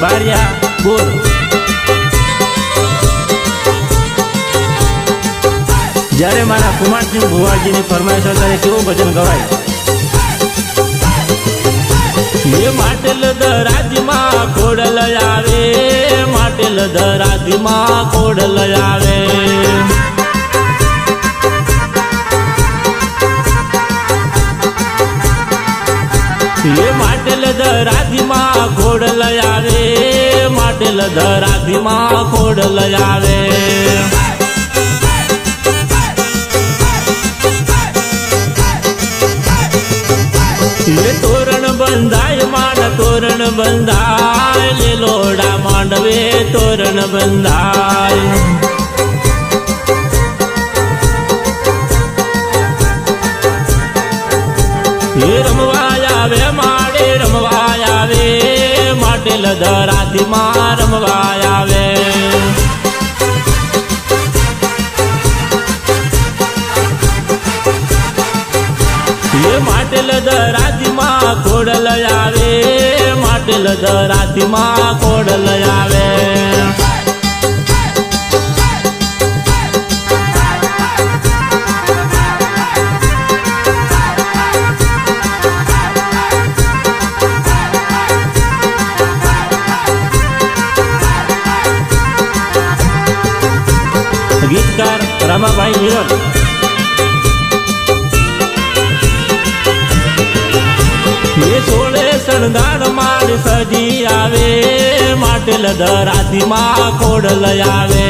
બારિયા બોલ જ્યારે મારા કુમારસિંહ ભુવાજીની ફરમાઈશ ત્યારે કેવું ભજન ગવાય? એ માટેલ દરાજમાં ખોડલ આવે, માટેલ દરાજમાં ખોડલ આવે. એ માટેલ દરાજમાં ખોડલ આવે, માટેલ દરાજમાં ખોડલ આવે. એ તોરણ બંધાય, માંડ તોરણ બંધાય લીલોડા માંડવે તોરણ બંધાય. માટે લધરાથી માં રમવા આવે એ માટેલ દરાતીમાં ખોડલ આવે માટેલ દરાતીમાં ખોડલ આવે. રામાભાઈ હિરલ એ સોળે શણગાર માર સજી આવે માટે લધરાતી માં ખોડલ આવે.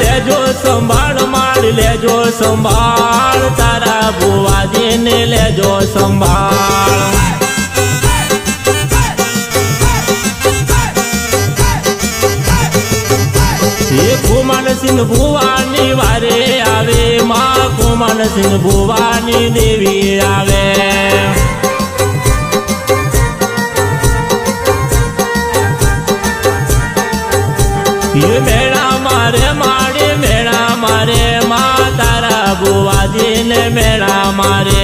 લેજો સંભાળ, માળ લેજો સંભાળ, તારા બુવાજીને લેજો સંભાળ. કુમાનસિંહ ભુવાની વારે આવે, માં કુમાનસિંહ ભુવાની દેવી આવે. મેળા મારે માડે મેળા મારે, મા તારા બુવાજીને મેળા મારે.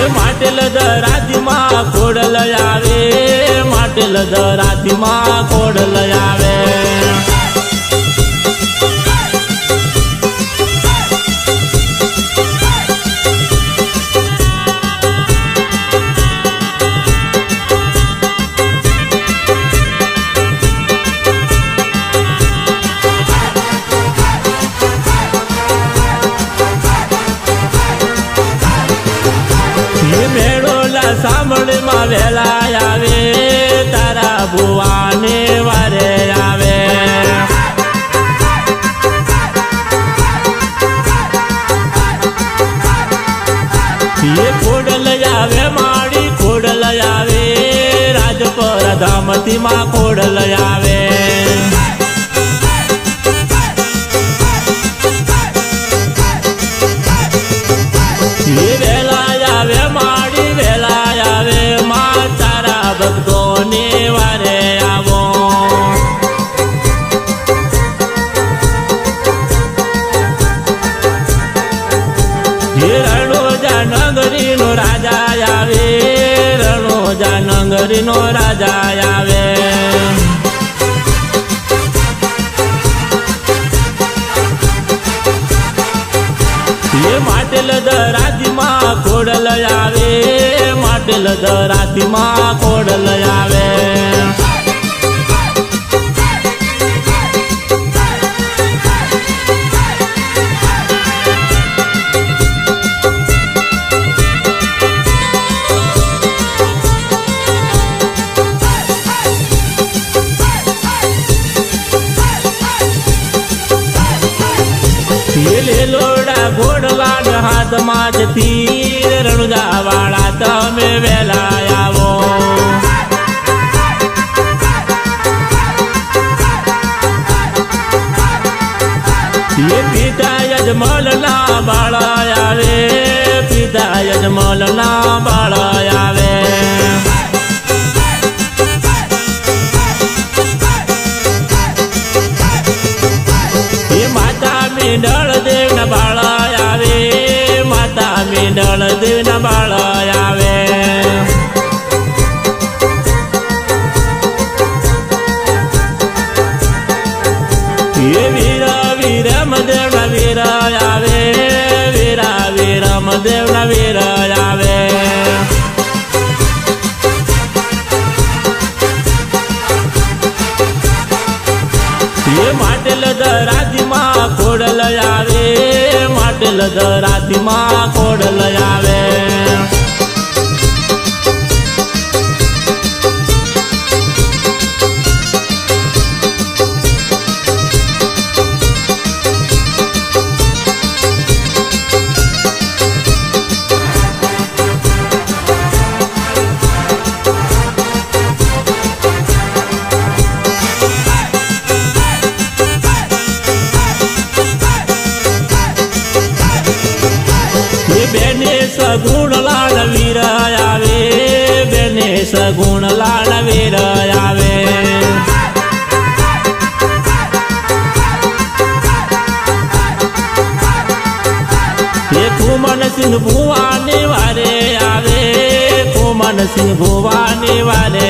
એ માટેલ દરાતીમાં ખોડલ રાજપર ધામથી માં ખોડલ આવે. હાથમાં થી તીર વાળા તમે વેલા આવો. પિતા યજમલ વેરાય આવે એ માટેલ ધરાધીમાં કોડલ આવે માટેલ ધરાધીમાં કોડલ આવે સગુણ લાડ વીર આવે બેને સગુણ લાડ વીર આવે કુમન સિંહ ભુવાની વારે આવે કુમન સિંહ ભુવાની વારે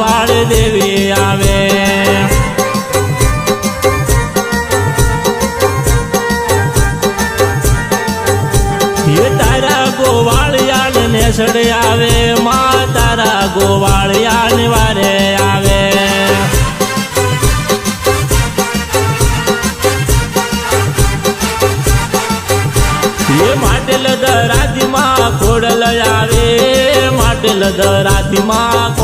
વાળે દેવી આવે. તારા તારા ને સડે આવે, મા તારા ગોવાળિયાન વારે આવે. એ માટલ દરાતીમાં ખોડલ આવે, માટલ દરાતીમાં